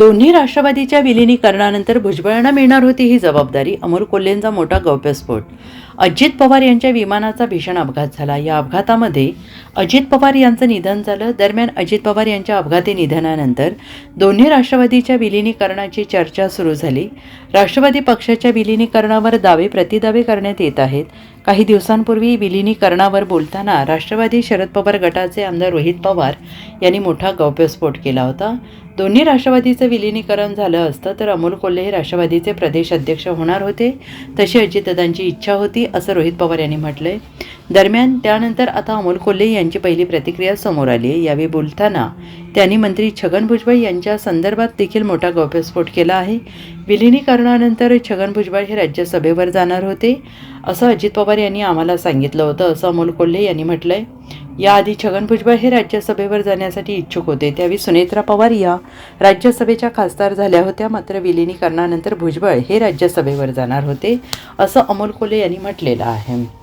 दोन्ही राष्ट्रवादीच्या विलिनीकरणानंतर भुजबळांना मिळणार होती ही जबाबदारी. अमोल कोल्हेंचा मोठा गौप्यस्फोट. अजित पवार यांच्या विमानाचा भीषण अपघात झाला. या अपघातामध्ये अजित पवार यांचं निधन झालं. दरम्यान अजित पवार यांच्या अपघाती निधनानंतर दोन्ही राष्ट्रवादीच्या विलिनीकरणाची चर्चा सुरू झाली. राष्ट्रवादी पक्षाच्या विलिनीकरणावर दावे प्रतिदावे करण्यात येत आहेत. काही दिवसांपूर्वी विलिनीकरणावर बोलताना राष्ट्रवादी शरद पवार गटाचे आमदार रोहित पवार यांनी मोठा गौप्यस्फोट केला होता. दोन्ही राष्ट्रवादीचं विलिनीकरण झालं असतं तर अमोल कोल्हे हे राष्ट्रवादीचे प्रदेश अध्यक्ष होणार होते. तशी अजितदादांची इच्छा होती. असं रोहित पवार यांनी म्हटलं आहे दरम्यान त्यानंतर आता अमोल कोल्हे यांची पहिली प्रतिक्रिया समोर आली आहे. यावेळी बोलताना त्यांनी मंत्री छगन भुजबळ यांच्या संदर्भात देखील मोठा गौप्यस्फोट केला आहे. विलिनीकरणानंतर छगन भुजबळ हे राज्यसभेवर जाणार होते. असं अजित पवार यांनी आम्हाला सांगितलं होतं असं अमोल कोल्हे यांनी म्हटलंय. याआधी छगन भुजबळ हे राज्यसभेवर जाण्यासाठी इच्छुक होते. त्यावेळी सुनेत्रा पवार या राज्यसभेच्या खासदार झाल्या होत्या. मात्र विलिनीकरणानंतर भुजबळ हे राज्यसभेवर जाणार होते असं अमोल कोल्हे यांनी म्हटलेलं आहे.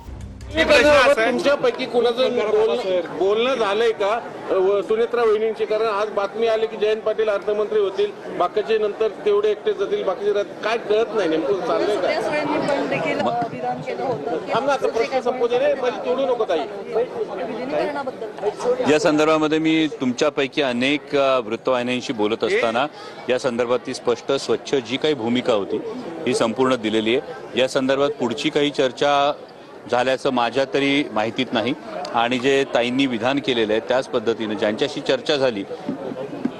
तुमच्यापैकी कुणाचं बोलणं झालंय का? व सुनेत्रा वहिनींची? कारण आज बातमी आली की जयंत पाटील अर्थमंत्री होतील. बाकीचे नंतर तेवढे एकटे जातील बाकीचे. काय कळत नाही नेमकं चाललंय काय? ताई. या संदर्भामध्ये मी तुमच्यापैकी अनेक वृत्तवाहिन्यांशी बोलत असताना या संदर्भात ती स्पष्ट स्वच्छ जी काही भूमिका होती ही संपूर्ण दिलेली आहे. या संदर्भात पुढची काही चर्चा झाल्याचं माझ्या तरी माहितीत नाही. आणि जे ताईंनी विधान केलेलं आहे त्याच पद्धतीने ज्यांच्याशी चर्चा झाली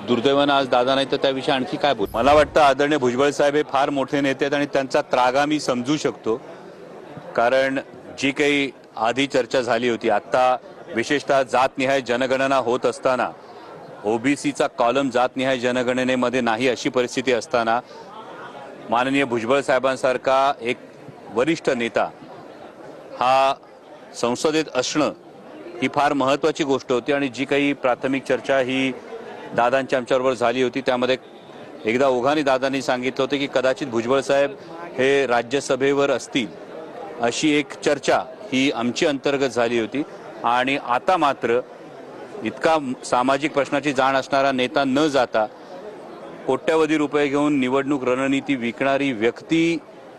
दुर्दैवानं आज दादा नाही तर त्याविषयी आणखी काय बोल? मला वाटतं आदरणीय भुजबळ साहेब हे फार मोठे नेते आहेत आणि त्यांचा त्रागा मी समजू शकतो. कारण जी काही आधी चर्चा झाली होती आत्ता विशेषतः जातनिहाय जनगणना होत असताना ओबीसीचा कॉलम जातनिहाय जनगणनेमध्ये नाही अशी परिस्थिती असताना माननीय भुजबळ साहेबांसारखा एक वरिष्ठ नेता हा संसदेत असणं ही फार महत्वाची गोष्ट होती आणि जी काही प्राथमिक चर्चा ही दादांच्या आमच्याबरोबर झाली होती. त्यामध्ये एकदा ओघाने दादांनी सांगितलं होतं की कदाचित भुजबळ साहेब हे राज्यसभेवर असतील अशी एक चर्चा ही आमची अंतर्गत झाली होती. आणि आता मात्र इतका सामाजिक प्रश्नाची जाण असणारा नेता न जाता कोट्यवधी रुपये घेऊन निवडणूक रणनीती विकणारी व्यक्ती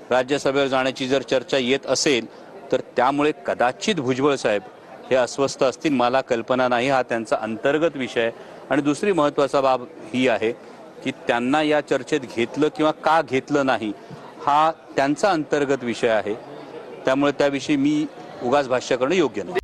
राज्यसभेवर जाण्याची जर चर्चा येत असेल तर त्यामुळे कदाचित भुजबळ साहेब हे अस्वस्थ असतील. मला कल्पना नाही. हा त्यांचा अंतर्गत विषय आणि दुसरी महत्त्वाचा बाब ही आहे की त्यांना या चर्चेत घेतलं किंवा का घेतलं नाही हा त्यांचा अंतर्गत विषय आहे. त्यामुळे त्याविषयी मी उगाच भाष्य करणं योग्य नाही.